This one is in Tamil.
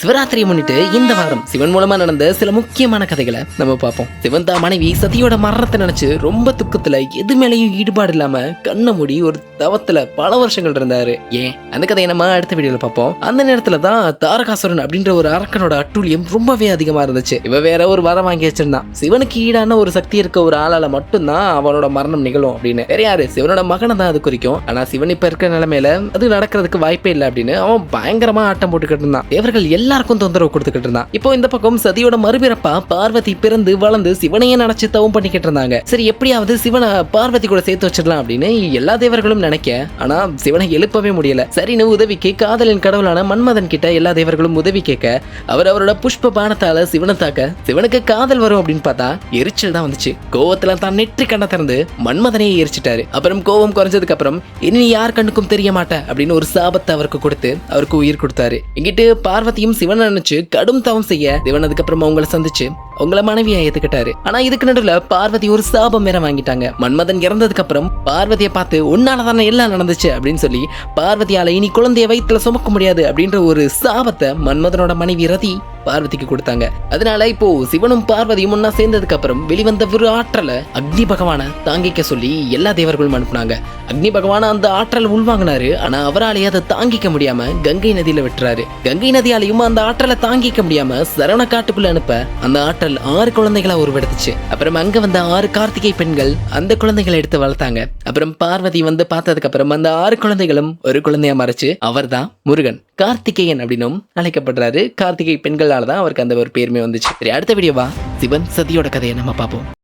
சிவராத்திரியை முன்னிட்டு இந்த வாரம் சிவன் மூலமா நடந்த சில முக்கியமான கதைகளை நம்ம பார்ப்போம். சிவன் தான் மனைவி சதியோட மரணத்தை நினைச்சு ரொம்ப துக்கத்துல எது மேலேயும் ஈடுபாடு இல்லாம கண்ணை மூடி ஒரு தவத்துல பல வருஷங்கள் இருந்தாரு. ஏன்? அந்த கதையை நம்ம அடுத்த வீடியோல பார்ப்போம். அந்த நேரத்துல தான் தாரகாசுரன் அப்படின்ற ஒரு அரக்கனோட அட்டூழியம் ரொம்பவே அதிகமா இருந்துச்சு. இவ வேற ஒரு வரம் வாங்கி வச்சிருந்தான். சிவனுக்கு ஈடான ஒரு சக்தி இருக்க ஒரு ஆளால மட்டும்தான் அவனோட மரணம் நிகழும் அப்படின்னு. வேற யாரு? சிவனோட மகனை தான் அது குறிக்கும். ஆனா சிவன் இப்ப இருக்கிற நிலைமையில அது நடக்கிறதுக்கு வாய்ப்பே இல்லை அப்படின்னு அவன் பயங்கரமா ஆட்டம் போட்டுக்கிட்டு இருந்தான். தேவர்கள் எல்லாருக்கும் தொந்தரவு கொடுத்துக்கிட்டு இருந்தான். இப்போ இந்த பக்கம் சதியோட மறுபிறப்பா பார்வதி பிறந்து வளர்ந்து சிவனையே நினைச்சு தவம் பண்ணிக்கிட்டு இருந்தாங்க. சரி எப்படியாவது சிவனை பார்வதி கூட சேர்த்து வச்சிடலாம் அப்படின்னு எல்லா தேவர்களும் நினைக்க ஆனா சிவனை எழுப்பவே முடியல. சரின்னு உதவிக்கு காதலின் கடவுளான மன்மதன் கிட்ட எல்லா தேவர்களும் உதவி கேட்க அவர் அவரோட புஷ்ப பானத்தால சிவனை தாக்க சிவனுக்கு காதல் வரும் அப்படின்னு பார்த்தா எரிச்சல் தான் வந்துச்சு. கோவத்துல தான் நெற்றி கண்ண திறந்து மன்மதனையே எரிச்சிட்டாரு. அப்புறம் கோவம் குறைஞ்சதுக்கு அப்புறம் இனி நீ யார் கண்ணுக்கும் தெரிய மாட்ட? அப்படின்னு ஒரு சாபத்தை அவருக்கு கொடுத்து அவருக்கு உயிர் கொடுத்தாரு. இங்கிட்டு பார்வதியும் சிவனை நினைச்சு கடும் தவம் செய்ய சிவன் அதுக்கப்புறமா அவங்கள சந்திச்சு உங்களை மனைவியா ஏத்துக்கிட்டாரு. ஆனா இதுக்கு நடுவில் பார்வதி ஒரு சாபம் வேற வாங்கிட்டாங்க. மன்மதன் இறந்ததுக்கு அப்புறம் பார்வதியை பார்த்து உன்னால தானே எல்லாம் நடந்துச்சு? அப்படின்னு சொல்லி பார்வதியால இனி குழந்தைய வயிற்றுல சுமக்க முடியாது. அப்படின்ற ஒரு சாபத்தை மன்மதனோட மனைவி ரதி பார்வதிக்கு கொடுத்தாங்க. அதனால இப்போ சிவனும் பார்வதியும் ஒன்னா சேர்ந்ததுக்கு அப்புறம் வெளிவந்த ஒரு ஆற்றலை அக்னி பகவானை தாங்கிக்க சொல்லி எல்லா தேவர்களும் அனுப்புனாங்க. அக்னி பகவான அந்த ஆற்றல் உள்வாங்கினாரு. ஆனா அவராலேயே அதை தாங்கிக்க முடியாம கங்கை நதியில விட்டுறாரு. கங்கை நதியாலையும் அந்த ஆற்றலை தாங்கிக்க முடியாம சரவண காட்டுக்குள்ள அனுப்ப அந்த ஆற்றல் ஆறு குழந்தைகளா உருவெடுத்துச்சு. அப்புறம் அங்க வந்த ஆறு கார்த்திகை பெண்கள் அந்த குழந்தைகளை எடுத்து வளர்த்தாங்க. அப்புறம் பார்வதி வந்து பார்த்ததுக்கு அப்புறம் அந்த ஆறு குழந்தைகளும் ஒரு குழந்தையா மறைச்சு. அவர்தான் முருகன். கார்த்திகேயன் அப்படின்னும் அழைக்கப்படுறாரு. கார்த்திகை பெண்களால தான் அவருக்கு அந்த ஒரு பேருமே வந்துச்சு. சரி அடுத்த வீடியோவா சிவன் சதியோட கதையை நம்ம பார்ப்போம்.